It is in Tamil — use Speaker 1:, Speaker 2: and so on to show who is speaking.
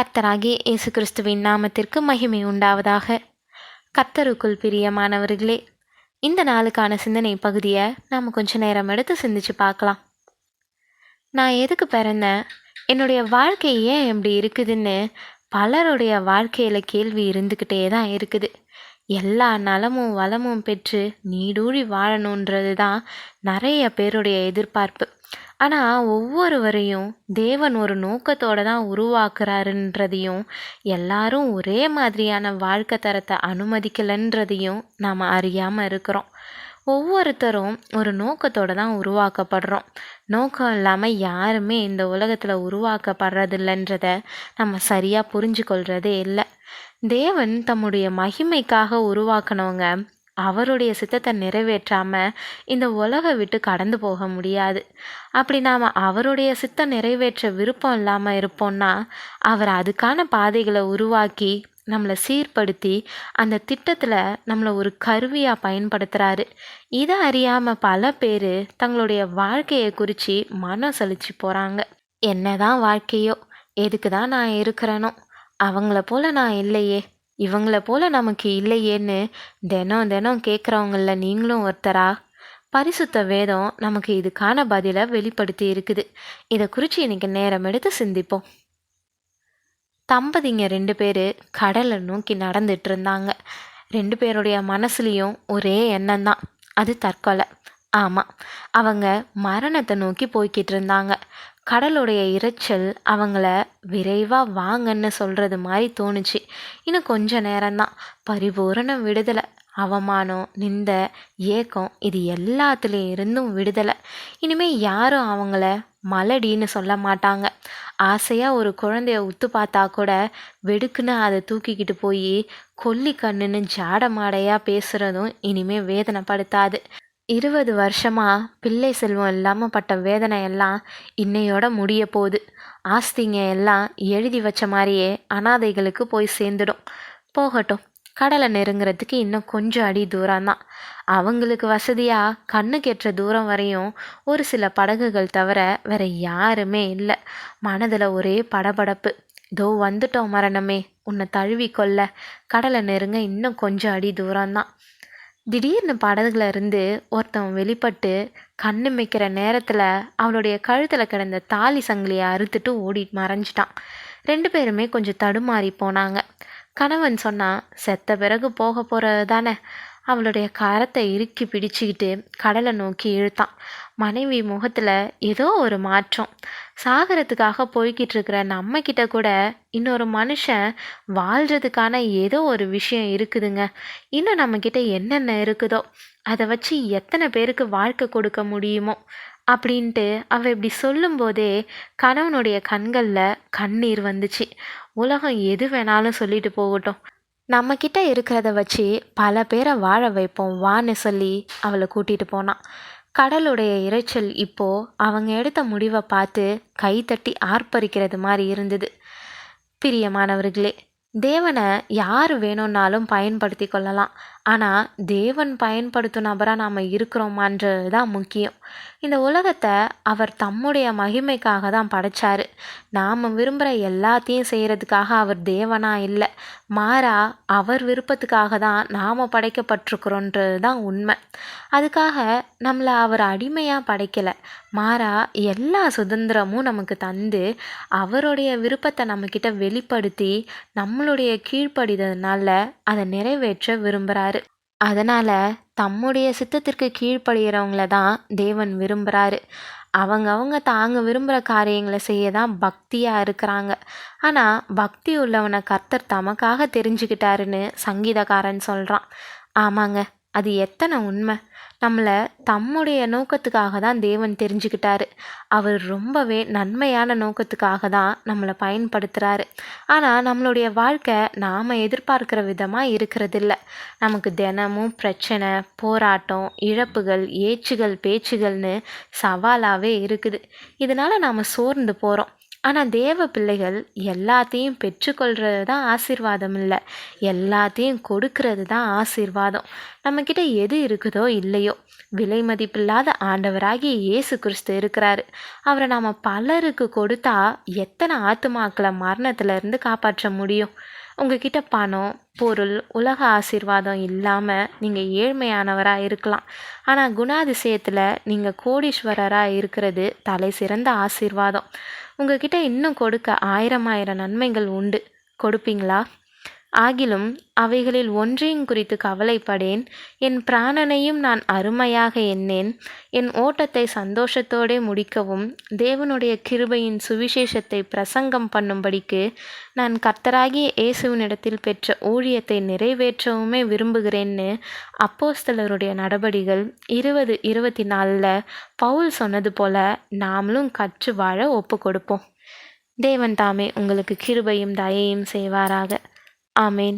Speaker 1: கர்த்தராகிய இயேசு கிறிஸ்துவின் நாமத்திற்கு மகிமை உண்டாவதாக. கர்த்தருக்குள் பிரியமானவர்களே இந்த நாளுக்கான சிந்தனை பகுதியை நாம் கொஞ்ச நேரம் எடுத்து சிந்திச்சு பார்க்கலாம். நான் எதுக்கு பிறந்தேன்? என்னுடைய வாழ்க்கை ஏன் இப்படி இருக்குதுன்னு பலருடைய வாழ்க்கையில் கேள்வி இருந்துக்கிட்டே தான் இருக்குது. எல்லா நலமும் வளமும் பெற்று நீடூழி வாழணுன்றது தான் நிறைய பேருடைய எதிர்பார்ப்பு. ஆனால் ஒவ்வொருவரையும் தேவன் ஒரு நோக்கத்தோடு தான் உருவாக்குறாருன்றதையும் எல்லாரும் ஒரே மாதிரியான வாழ்க்கை தரத்தை அனுமதிக்கலைன்றதையும் நாம் அறியாமல் இருக்கிறோம். ஒவ்வொருத்தரும் ஒரு நோக்கத்தோடு தான் உருவாக்கப்படுறோம். நோக்கம் இல்லாமல் யாருமே இந்த உலகத்தில் உருவாக்கப்படுறதில்லைன்றத நம்ம சரியாக புரிஞ்சு கொள்கிறதே இல்லை. தேவன் தம்முடைய மகிமைக்காக உருவாக்கினவங்க அவருடைய சித்தத்தை நிறைவேற்றாமல் இந்த உலகை விட்டு கடந்து போக முடியாது. அப்படி நாம் அவருடைய சித்தம் நிறைவேற்ற விருப்பம் இல்லாமல் இருப்போம்னா அவர் அதுக்கான பாதைகளை உருவாக்கி நம்மளை சீர்படுத்தி அந்த திட்டத்தில் நம்மளை ஒரு கருவியாக பயன்படுத்துகிறாரு இதை அறியாமல் பல பேர் தங்களுடைய வாழ்க்கையை குறித்து மனம் செழித்து போகிறாங்க என்ன தான் வாழ்க்கையோ எதுக்கு தான் நான் இருக்கிறேனோ அவங்கள போல் நான் இல்லையே. இவங்கள போல் நமக்கு இல்லையேன்னு தினம் தினம் கேட்குறவங்கள நீங்களும் ஒருத்தரா? பரிசுத்த வேதம் நமக்கு இதுக்கான பதிலை வெளிப்படுத்தி இருக்குது. இதை குறித்து இன்னைக்கு நேரம் எடுத்து சிந்திப்போம். தம்பதிங்க ரெண்டு பேர் கடலை நோக்கி நடந்துட்டு இருந்தாங்க. ரெண்டு பேருடைய மனசுலேயும் ஒரே எண்ணம் தான். அது தற்கொலை. ஆமாம் அவங்க மரணத்தை நோக்கி போய்கிட்டு இருந்தாங்க. கடலுடைய இரைச்சல் அவங்கள விரைவாக வாங்கன்னு சொல்கிறது மாதிரி தோணுச்சு. இன்னும் கொஞ்ச நேரம்தான். பரிபூரண விடுதலை. அவமானம் நிந்த ஏக்கம் இது எல்லாத்துலேயும் இருந்தும் விடுதலை. இனிமேல் யாரும் அவங்கள மலடின்னு சொல்ல மாட்டாங்க. ஆசையாக ஒரு குழந்தைய உத்து பார்த்தா கூட வெடுக்குன்னு அதை தூக்கிக்கிட்டு போய் கொல்லி கண்ணுன்னு ஜாட மாடையாக பேசுகிறதும் இனிமேல் வேதனைப்படுத்தாது. இருபது வருஷமாக பிள்ளை செல்வம் இல்லாமல் பட்ட வேதனை எல்லாம் இன்னையோட முடிய போகுது. ஆஸ்திங்க எல்லாம் எழுதி வச்ச மாதிரியே அனாதைகளுக்கு போய் சேர்ந்துடும். போகட்டும் கடலை நெருங்குறதுக்கு இன்னும் கொஞ்சம் அடி தூரம் தான். அவங்களுக்கு வசதியாக கண்ணு கெட்டுற தூரம் வரையும் ஒரு சில படகுகள் தவிர வேற யாருமே இல்லை. மனதில் ஒரே படபடப்பு. இதோ வந்துட்டோம் மரணமே உன்னை தழுவி கொள்ள கடலை நெருங்க இன்னும் கொஞ்சம் அடி தூரம்தான் திடீர்னு படகுல இருந்து ஒருத்தன் வெளிப்பட்டு கண்ணு மிக்கிற நேரத்தில் அவளுடைய கழுத்தில் கிடந்த தாலி சங்கிலியை அறுத்துட்டு ஓடி மறைஞ்சிட்டான். ரெண்டு பேருமே கொஞ்சம் தடுமாறி போனாங்க. கணவன் சொன்னான் செத்த பிறகு போக போகிறது தானே அவளுடைய கரத்தை இறுக்கி பிடிச்சிக்கிட்டு கடலை நோக்கி இழுத்தான். மனைவி முகத்தில் ஏதோ ஒரு மாற்றம். சாகரத்துக்காக போய்கிட்டு இருக்கிற நம்ம கூட இன்னொரு மனுஷன் வாழ்கிறதுக்கான ஏதோ ஒரு விஷயம் இருக்குதுங்க. இன்னும் நம்மக்கிட்ட என்னென்ன இருக்குதோ அதை வச்சு எத்தனை பேருக்கு வாழ்க்கை கொடுக்க முடியுமோ அப்படின்ட்டு அவள் இப்படி சொல்லும்போதே கணவனுடைய கண்களில் கண்ணீர் வந்துச்சு. உலகம் எது வேணாலும் சொல்லிட்டு போகட்டும். நம்மக்கிட்ட இருக்கிறத வச்சு பல பேரை வாழ வைப்போம் வான்னு சொல்லி அவளை கூட்டிகிட்டு போனான் கடலுடைய இரைச்சல் இப்போது அவங்க எடுத்த முடிவை பார்த்து கைத்தட்டி ஆர்ப்பரிக்கிறது மாதிரி இருந்தது. பிரியமானவர்களே தேவனை யார் வேணும்னாலும் பயன்படுத்தி கொள்ளலாம். ஆனால் தேவன் பயன்படுத்தும் நபராக நாம் இருக்கிறோமான்றது தான் முக்கியம். இந்த உலகத்தை அவர் தம்முடைய மகிமைக்காக தான் படைச்சார். நாம் விரும்புகிற எல்லாத்தையும் செய்கிறதுக்காக அவர் தேவனாக இல்லை. மாறா அவர் விருப்பத்துக்காக தான் நாம் படைக்கப்பட்டிருக்கிறோன்றது தான் உண்மை. அதுக்காக நம்மளை அவர் அடிமையாக படைக்கலை. மாறா எல்லா சுதந்திரமும் நமக்கு தந்து அவருடைய விருப்பத்தை நம்மக்கிட்ட வெளிப்படுத்தி நம்மளுடைய கீழ்ப்படிதனால அதை நிறைவேற்ற விரும்புகிறாரு அதனால் தம்முடைய சித்தத்திற்கு கீழ்ப்படுகிறவங்கள தான் தேவன் விரும்புகிறாரு அவங்க அவங்க தாங்க விரும்புகிற காரியங்களை செய்ய தான் பக்தியாக இருக்கிறாங்க. ஆனால் பக்தி உள்ளவனை கர்த்தர் தமக்காக தெரிஞ்சுக்கிட்டாருன்னு சங்கீதக்காரன் சொல்கிறான் ஆமாங்க அது எத்தனை உண்மை? நம்மளை தம்முடைய நோக்கத்துக்காக தான் தேவன் தெரிஞ்சுக்கிட்டாரு. அவர் ரொம்பவே நன்மையான நோக்கத்துக்காக தான் நம்மளை பயன்படுத்துகிறாரு ஆனால் நம்மளுடைய வாழ்க்கை நாம் எதிர்பார்க்குற விதமாக இருக்கிறதில்ல. நமக்கு தினமும் பிரச்சனை போராட்டம் இழப்புகள் ஏச்சுகள் பேச்சுகள்னு சவாலாகவே இருக்குது. இதனால் நாம் சோர்ந்து போகிறோம் ஆனால் தேவ பிள்ளைகள் எல்லாத்தையும் பெற்றுக்கொள்கிறது தான் ஆசீர்வாதம் இல்லை. எல்லாத்தையும் கொடுக்கறது தான் ஆசீர்வாதம். நம்மக்கிட்ட எது இருக்குதோ இல்லையோ. விலை மதிப்பில்லாத ஆண்டவராகிய இயேசு கிறிஸ்து இருக்கிறாரு. அவரை நாம் பலருக்கு கொடுத்தா எத்தனை ஆத்துமாக்களை மரணத்திலிருந்து காப்பாற்ற முடியும்? உங்ககிட்ட பணம் பொருள் உலக ஆசீர்வாதம் இல்லாமல் நீங்கள் ஏழ்மையானவராக இருக்கலாம். ஆனால் குணாதிசயத்தில் நீங்கள் கோடீஸ்வரராக இருக்கிறது தலை சிறந்த ஆசீர்வாதம். உங்ககிட்ட இன்னும் கொடுக்க ஆயிரம் ஆயிரம் நன்மைகள் உண்டு. கொடுப்பீங்களா? ஆகிலும் அவைகளில் ஒன்றையும் குறித்து கவலைப்படேன். என் பிராணனையும் நான் அருமையாக எண்ணேன். என் ஓட்டத்தை சந்தோஷத்தோடே முடிக்கவும் தேவனுடைய கிருபையின் சுவிசேஷத்தை பிரசங்கம் பண்ணும்படிக்கு நான் கர்த்தராகிய இயேசுவினிடத்தில் பெற்ற ஊழியத்தை நிறைவேற்றவுமே விரும்புகிறேன்னு அப்போஸ்தலருடைய நடபடிகள் இருபது இருபத்தி நாலில் பவுல் சொன்னது போல நாமளும் கற்று வாழ ஒப்பு கொடுப்போம் தேவன் தாமே உங்களுக்கு கிருபையும் தயையும் செய்வாராக. ആമേൻ